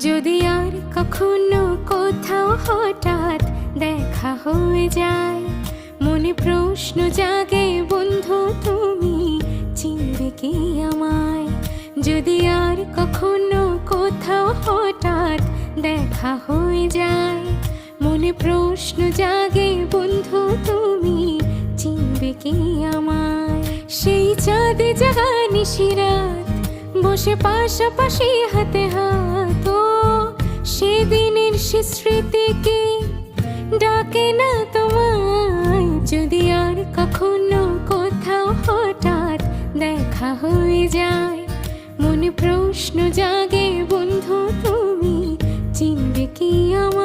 যদি আর কখনো কোথাও হঠাৎ দেখা হয়ে যায়, মনে প্রশ্ন জাগে, বন্ধু, তুমি চিনবে কি আমায়? যদি আর কখনো কোথাও হঠাৎ দেখা হয়ে যায়, মনে প্রশ্ন জাগে, বন্ধু, তুমি চিনবে কি আমায়? সেই চাঁদে জাগানি শিরাত বসে পাশাপাশি হাতে হাত দিনের সে স্মৃতিকে ডাকে না তোমায়। যদি আর কখনো কোথাও হঠাৎ দেখা হয়ে যায়, মনে প্রশ্ন জাগে, বন্ধু, তুমি চিনবে কি আমার